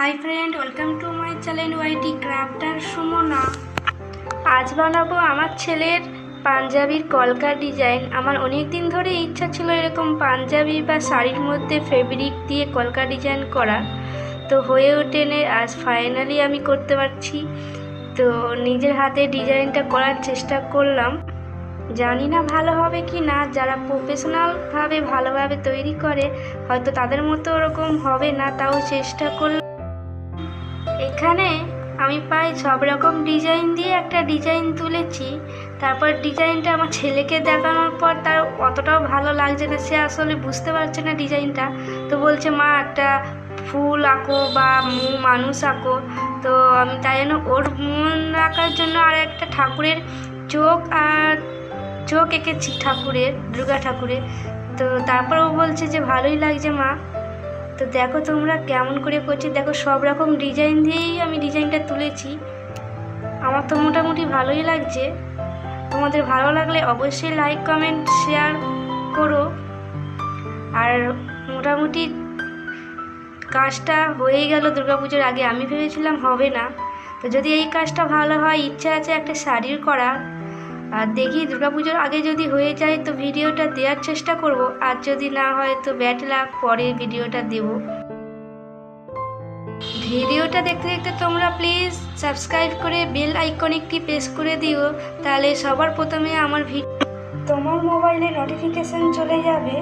Hi friend welcome to my channel YT crafter Sumana আজ বানাবো আমার ছেলের পাঞ্জাবির কলকা ডিজাইন। আমার অনেক দিন ধরে ইচ্ছা ছিল এরকম পাঞ্জাবি বা শাড়ির মধ্যে ফেব্রিক দিয়ে কলকা ডিজাইন করা। তো হয়ে ওঠেনে আজ ফাইনালি আমি করতে পারছি। তো নিজের হাতে ডিজাইনটা করার চেষ্টা করলাম। জানি না ভালো হবে কি না, যারা প্রফেশনালভাবে ভালোভাবে তৈরি করে, হয়তো তাদের মতো ওরকম হবে না, তাও চেষ্টা করলাম। এখানে আমি প্রায় সব রকম ডিজাইন দিয়ে একটা ডিজাইন তুলেছি। তারপর ডিজাইনটা আমার ছেলেকে দেখানোর পর তার অতটাও ভালো লাগছে না, সে আসলে বুঝতে পারছে না ডিজাইনটা তো বলছে, মা, একটা ফুল আঁকো বা মানুষ আঁকো। তো আমি তাই জন্য ওর মন আঁকার জন্য আর একটা ঠাকুরের চোখ আর চোখ এঁকেছি ঠাকুরের, দুর্গা ঠাকুরের। তো তারপর ও বলছে যে, ভালোই লাগছে মা। তো দেখো তোমরা কেমন করে করছি। দেখো সব রকম ডিজাইন দিয়েই আমি ডিজাইনটা তুলেছি। আমার তো মোটামুটি ভালোই লাগছে। তোমাদের ভালো লাগলে অবশ্যই লাইক কমেন্ট শেয়ার করো। আর মোটামুটি কাজটা হয়ে গেল দুর্গাপুজোর আগে। আমি ভেবেছিলাম হবে না। তো যদি এই কাজটা ভালো হয়, ইচ্ছা আছে একটা শাড়ির করার আর দেখি দুর্গাপুজোর আগে যদি হয়ে যায় তো ভিডিওটা দেওয়ার চেষ্টা করব। আর যদি না হয় তো ব্যাট লাগ পরে ভিডিওটা দেব। ভিডিওটা দেখতে দেখতে তোমরা প্লিজ সাবস্ক্রাইব করে বেল আইকনিকটি প্রেস করে দিও। তাহলে সবার প্রথমে আমার ভিডিও তোমার মোবাইলে নোটিফিকেশান চলে যাবে।